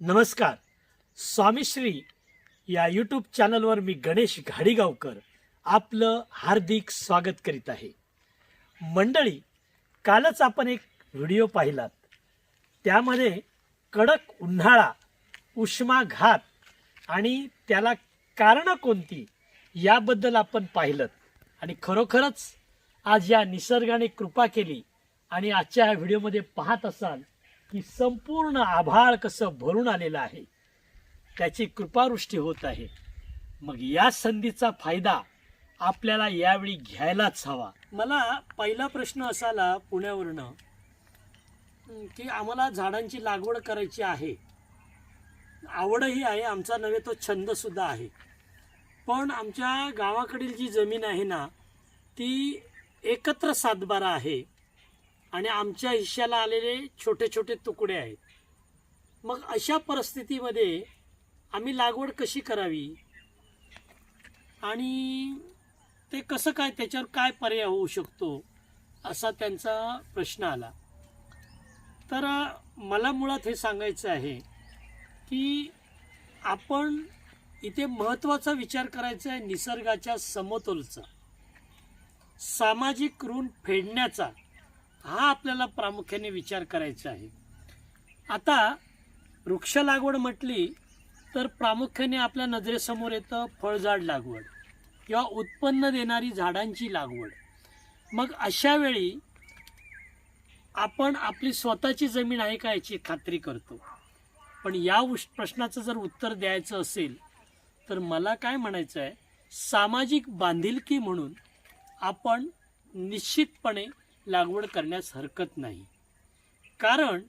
नमस्कार. स्वामीश्री या यूट्यूब चॅनलवर मी गणेश घाडीगावकर आपलं हार्दिक स्वागत करीत आहे. मंडळी कालच आपण एक व्हिडिओ पाहिलात. त्यामध्ये कडक उन्हाळा उष्माघात आणि त्याला कारणं कोणती याबद्दल आपण पाहिलं. आणि खरोखरच आज या निसर्गाने कृपा केली आणि आजच्या ह्या व्हिडिओमध्ये पाहत असाल की संपूर्ण आभाळ कसं भरून आलेलं आहे त्याची कृपावृष्टी होत आहे. मग या संधीचा फायदा आपल्याला यावेळी घ्यायलाच हवा. मला पहिला प्रश्न असाला पुण्यावरनं की आम्हाला झाडांची लागवड करायची आहे. आवडही आहे आमचा नव्हे तो छंदसुद्धा आहे. पण आमच्या गावाकडील जी जमीन आहे ना ती एकत्र सातबारा आहे. आणि आमच्या हिश्श्याला आलेले छोटे छोटे तुकडे आहेत. मग अशा परिस्थितीमध्ये आम्ही लागवड कशी करावी? आणि ते कसं काय त्याच्यावर काय पर्याय होऊ शकतो असा त्यांचा प्रश्न आला. तर मला मुळात हे सांगायचं आहे की आपण इथे महत्त्वाचा विचार करायचा आहे निसर्गाच्या समतोलचा. सामाजिक ऋण फेडण्याचा. हा आपल्याला प्रामुख्याने विचार करायचा आहे. आता वृक्ष लागवड म्हटली तर प्रामुख्याने आपल्या नजरेसमोर येतं फळझाड लागवड किंवा उत्पन्न देणारी झाडांची लागवड. मग अशा वेळी आपण आपली स्वतःची जमीन आहे का याची खात्री करतो. पण या उश- प्रश्नाचं जर उत्तर द्यायचं असेल तर मला काय म्हणायचं आहे सामाजिक बांधिलकी म्हणून आपण निश्चितपणे लागवड करण्यास हरकत नाही. कारण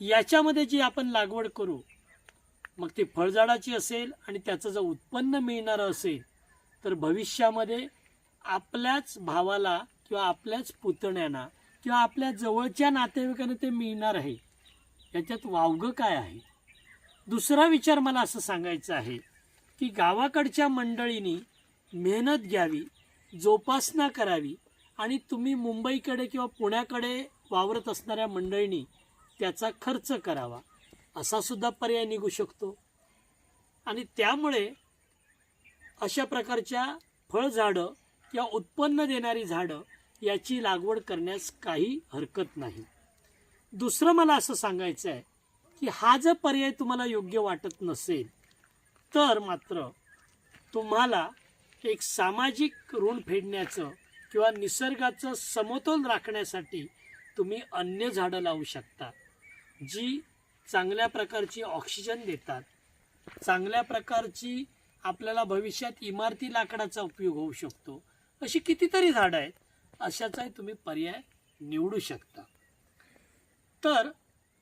याच्यामध्ये जी आपण लागवड करू मग ती फळझाडाची असेल आणि त्याचं जर उत्पन्न मिळणारं असेल तर भविष्यामध्ये आपल्याच भावाला किंवा आपल्याच पुतण्यांना किंवा आपल्या जवळच्या नातेवाईकांना ते मिळणार आहे. याच्यात वावगं काय आहे? दुसरा विचार मला असं सांगायचं आहे की गावाकडच्या मंडळींनी मेहनत घ्यावी जोपासना करावी आणि तुम्ही मुंबईकडे किंवा पुण्याकडे वावरत असणाऱ्या मंडळींनी त्याचा खर्च करावा. असा सुद्धा पर्याय निघू शकतो. आणि त्यामुळे अशा प्रकारच्या फळझाडं किंवा उत्पन्न देणारी झाडं याची लागवड करण्यास काही हरकत नाही. दुसरं मला असं सांगायचं आहे की हा जर पर्याय तुम्हाला योग्य वाटत नसेल तर मात्र तुम्हाला एक सामाजिक ऋण फेडण्याचं किंवा निसर्गाचं समतोल राखण्यासाठी तुम्ही अन्य झाडं लावू शकता जी चांगल्या प्रकारची ऑक्सिजन देतात. चांगल्या प्रकारची आपल्याला भविष्यात इमारती लाकडाचा उपयोग होऊ शकतो. अशी कितीतरी झाडं आहेत अशाचाही तुम्ही पर्याय निवडू शकता. तर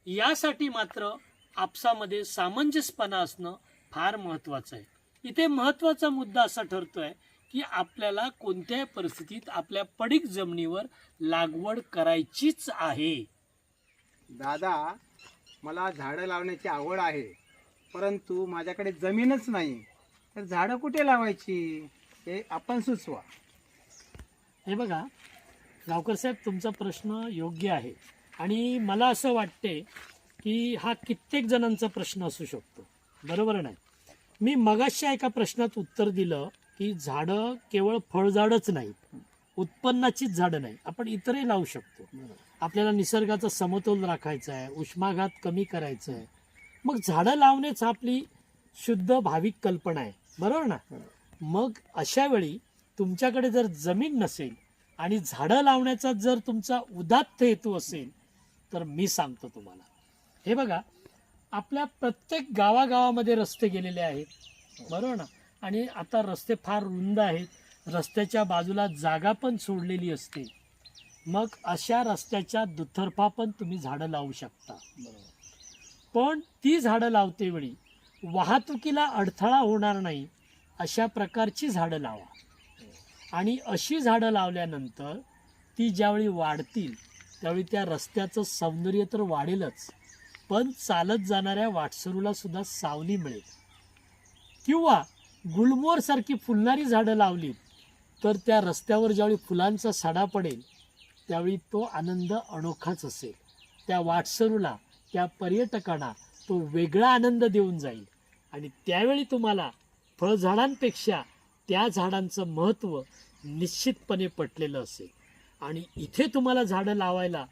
यासाठी मात्र आपसामध्ये सामंजस्यपणा असणं फार महत्त्वाचं आहे. इथे महत्त्वाचा मुद्दा असा ठरतोय की आपल्याला कोणत्याही परिस्थितीत आपल्या पडीक जमिनीवर लागवड करायचीच आहे. दादा मला झाडं लावण्याची आवड आहे परंतु माझ्याकडे जमीनच नाही. तर झाडं कुठे लावायची? हे आपण सुचवा. हे बघा गावकर साहेब तुमचा प्रश्न योग्य आहे. आणि मला असं वाटते की हा कित्येक जणांचा प्रश्न असू शकतो. बरोबर नाही? मी मगाशच्या एका प्रश्नात उत्तर दिलं की झाडं केवळ फळझाडच नाहीत. उत्पन्नाचीच झाडं नाही आपण इतरही लावू शकतो. आपल्याला निसर्गाचा समतोल राखायचा आहे उष्माघात कमी करायचं आहे मग झाडं लावणेच आपली शुद्ध भाविक कल्पना आहे. बरोबर ना? मग अशा वेळी तुमच्याकडे जर जमीन नसेल आणि झाडं लावण्याचा जर तुमचा उदात्त हेतू असेल तर मी सांगतो तुम्हाला. हे बघा आपल्या प्रत्येक गावागावामध्ये रस्ते गेलेले आहेत. बरोबर ना? आणि आता रस्ते फार रुंद आहेत. रस्त्याच्या बाजूला जागा पण सोडलेली असते. मग अशा रस्त्याच्या दुतर्फा पण तुम्ही झाडं लावू शकता. पण ती झाडं लावते वेळी वाहतुकीला अडथळा होणार नाही अशा प्रकारची झाडं लावा. आणि अशी झाडं लावल्यानंतर ती ज्यावेळी वाढतील त्यावेळी त्या रस्त्याचं सौंदर्य तर वाढेलच पण चालत जाणाऱ्या वाटसरूला सुद्धा सावली मिळेल. किंवा गुलमोहरसारखी फुलणारी झाडं लावली तर त्या रस्त्यावर ज्यावेळी फुलांचा सडा पडेल त्यावेळी तो आनंद अनोखाच असेल. त्या वाटसरूला त्या पर्यटकांना तो वेगळा आनंद देऊन जाईल. आणि त्यावेळी तुम्हाला फळझाडांपेक्षा त्या झाडांचं महत्त्व निश्चितपणे पटलेलं असेल. आणि इथे तुम्हाला झाडं लावायला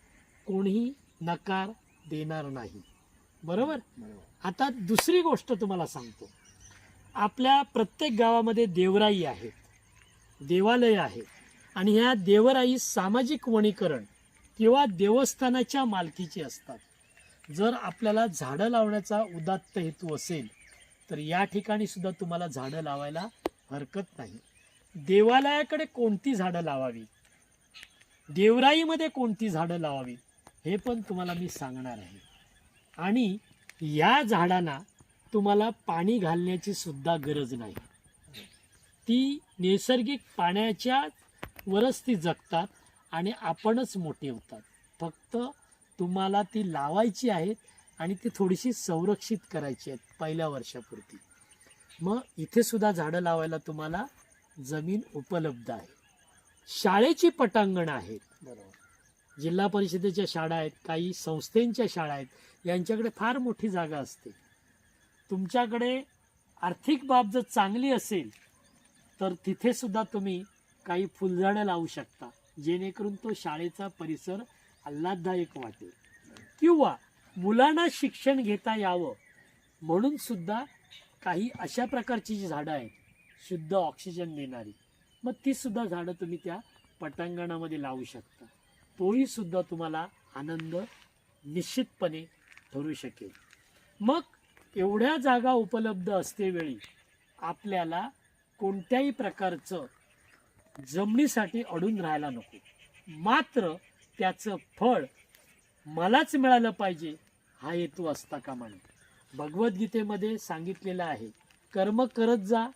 कोणीही नकार देणार नाही. बरोबर. आता दुसरी गोष्ट तुम्हाला सांगतो. आपल्या प्रत्येक गावामध्ये देवराई आहेत देवालय आहे. आणि ह्या देवराई सामाजिक वनीकरण किंवा देवस्थानाच्या मालकीची असतात. जर आपल्याला झाडं लावण्याचा उदात्त हेतू असेल तर या ठिकाणी सुद्धा तुम्हाला झाडं लावायला हरकत नाही. देवालयाकडे कोणती झाडं लावावी? देवराईमध्ये कोणती झाडं लावावी? हे पण तुम्हाला मी सांगणार आहे. आणि या झाडांना तुम्हाला पाणी घालण्याची सुद्धा गरज नाही. ती नैसर्गिक पाण्याच्या वरच ती जगतात आणि आपणच मोठी होतात. फक्त तुम्हाला ती लावायची आहेत आणि ती थोडीशी संरक्षित करायची आहेत पहिल्या वर्षापुरती. मग इथेसुद्धा झाडं लावायला तुम्हाला जमीन उपलब्ध आहे. शाळेची पटांगणं आहेत. बरोबर जिल्हा परिषदेच्या शाळा आहेत काही संस्थेंच्या शाळा आहेत. यांच्याकडे फार मोठी जागा असते. तुमच्याकडे आर्थिक बाब जर चांगली असेल तर तिथे सुद्धा तुम्ही काही फुलझाडं लावू शकता जेणेकरून तो शाळेचा परिसर आल्हाददायक वाटेल. किंवा मुलांना शिक्षण घेता यावं म्हणून सुद्धा काही अशा प्रकारची जी झाडं आहेत शुद्ध ऑक्सिजन देणारी मग ती सुद्धा झाडं तुम्ही त्या पटांगणामध्ये लावू शकता. तोही सुद्धा तुम्हाला आनंद निश्चितपणे ठरू शकेल. मग एवढ्या जागा उपलब्ध असतेवेळी आपल्याला कोणत्याही प्रकारचं जमिनीसाठी अडून राहायला नको. मात्र त्याचं फळ मलाच मिळालं पाहिजे हा हेतू असता कामा नये. भगवद्गीतेमध्ये सांगितलेलं आहे कर्म करत जा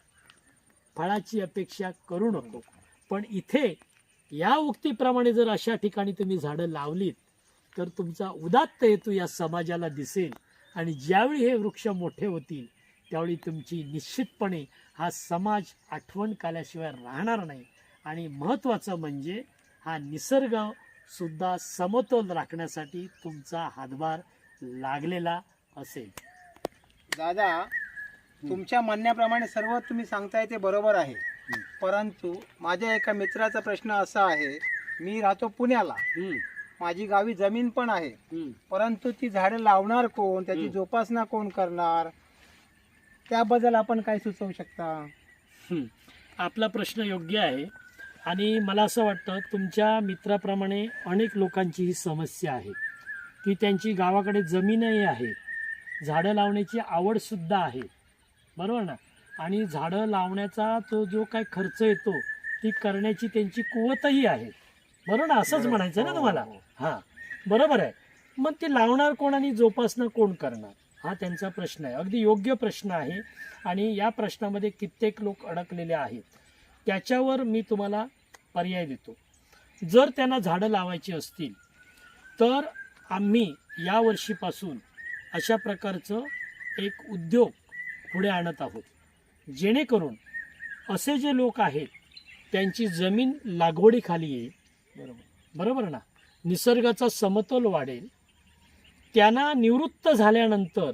फळाची अपेक्षा करू नको. पण इथे या उक्तीप्रमाणे जर अशा ठिकाणी तुम्ही झाडं लावलीत तर तुमचा उदात्त हेतू या समाजाला दिसेल. आणि ज्यावेळी हे वृक्ष मोठे होतील त्यावेळी तुमची निश्चितपणे हा समाज आठवण काल्याशिवाय राहणार नाही. आणि महत्त्वाचं म्हणजे हा निसर्ग सुद्धा समतोल राखण्यासाठी तुमचा हातभार लागलेला असेल. दादा तुमच्या म्हणण्याप्रमाणे सर्व तुम्ही सांगताय ते बरोबर आहे. परंतु माझ्या एका मित्राचा प्रश्न असा आहे मी राहतो पुण्याला. माझी गावी जमीन पण आहे. परंतु ती झाडं लावणार कोण? त्याची. जोपासना कोण करणार? त्याबद्दल आपण काय सुचवू शकता. आपला प्रश्न योग्य आहे. आणि मला असं वाटतं तुमच्या मित्राप्रमाणे अनेक लोकांची ही समस्या आहे. की त्यांची गावाकडे जमीनही आहे. झाडं लावण्याची आवडसुद्धा आहे. बरोबर ना? आणि झाडं लावण्याचा तो जो काय खर्च येतो ती करण्याची त्यांची कुवतही आहे. बरोबर ना? असंच म्हणायचं ना तुम्हाला? हां बरोबर आहे. मग ते लावणार कोण आणि जोपासना कोण करणार? हा त्यांचा प्रश्न आहे. अगदी योग्य प्रश्न आहे. आणि या प्रश्नामध्ये कित्येक लोक अडकलेले आहेत. त्याच्यावर मी तुम्हाला पर्याय देतो. जर त्यांना झाडं लावायची असतील तर आम्ही या वर्षीपासून अशा प्रकारचं एक उद्योग पुढे आणत आहोत. जेणेकरून असे जे लोक आहेत त्यांची जमीन लागवडीखाली येईल. बरोबर. बरोबर ना? निसर्गाचा समतोल वाढेल. त्यांना निवृत्त झाल्यानंतर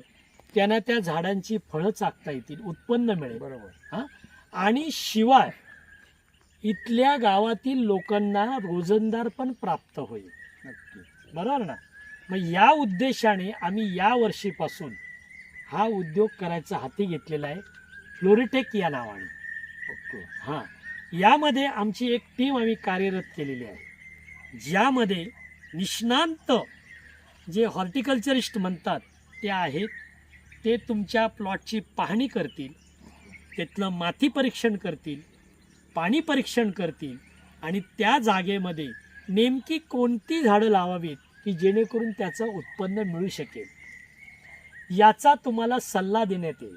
त्यांना त्या झाडांची फळं चाकता येतील उत्पन्न मिळेल. बरोबर. आणि शिवाय इथल्या गावातील लोकांना रोजंदार पण प्राप्त होईल. नक्की. बरोबर ना? मग या उद्देशाने आम्ही या वर्षीपासून हा उद्योग करायचा हाती घेतलेला आहे. फ्लोरिटेक या नावाने. ओके. हां. यामध्ये आमची एक टीम आम्ही कार्यरत केलेली आहे. ज्यामध्ये निष्णांत जे हॉर्टिकल्चरिस्ट म्हणतात ते आहेत ते तुमच्या प्लॉटची पाहणी करतील त्यातलं माती परीक्षण करतील पाणी परीक्षण करतील आणि त्या जागेमध्ये नेमकी कोणती झाडं लावावीत की जेणेकरून त्याचं उत्पन्न मिळू शकेल. याचा तुम्हाला सल्ला देण्यात येईल.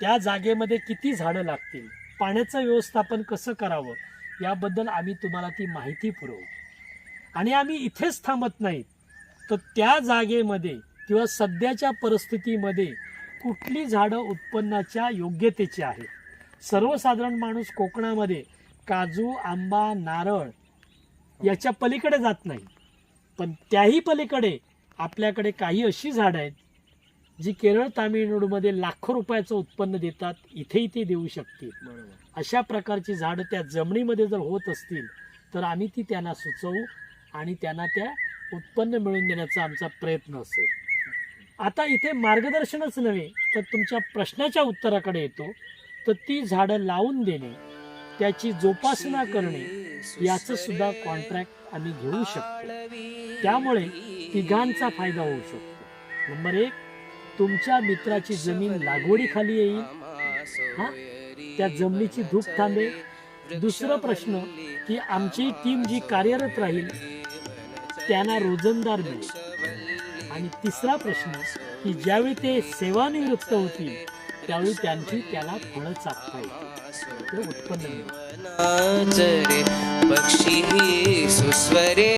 त्या जागेमध्ये किती झाडं लागतील पाण्याचं व्यवस्थापन कसं करावं याबद्दल आम्ही तुम्हाला ती माहिती पुरवू. आणि आम्ही इथेच थांबत नाहीत. तर त्या जागेमध्ये किंवा सध्याच्या परिस्थितीमध्ये कुठली झाडं उत्पन्नाच्या योग्यतेची आहेत? सर्वसाधारण माणूस कोकणामध्ये काजू आंबा नारळ याच्या पलीकडे जात नाही. पण त्याही पलीकडे आपल्याकडे काही अशी झाडं आहेत जी केरळ तामिळनाडूमध्ये लाखो रुपयाचं उत्पन्न देतात इथेही ते देऊ शकतील. अशा प्रकारची झाडं त्या जमिनीमध्ये जर होत असतील तर आम्ही ती त्यांना सुचवू. आणि त्यांना त्या उत्पन्न मिळवून देण्याचा आमचा प्रयत्न असेल. आता इथे मार्गदर्शनच नव्हे तर तुमच्या प्रश्नाच्या उत्तराकडे येतो. तर ती झाडं लावून देणे त्याची जोपासना करणे याचं सुद्धा कॉन्ट्रॅक्ट आम्ही घेऊ शकतो. त्यामुळे तिघांचा फायदा होऊ शकतो. नंबर एक तुमच्या मित्राची जमीन लागवडीखाली येईल. हा? त्या जमिनीची धूप थांबेल. दुसरा प्रश्न की आमची टीम जी कार्यरत राहील त्यांना रोजंदार मिळेल. आणि तिसरा प्रश्न की ज्यावेळी ते सेवानिवृत्त होतील त्यावेळी त्यांची त्याला फळं चाकता येतील. उत्पन्न मिळेल. सुस्वरे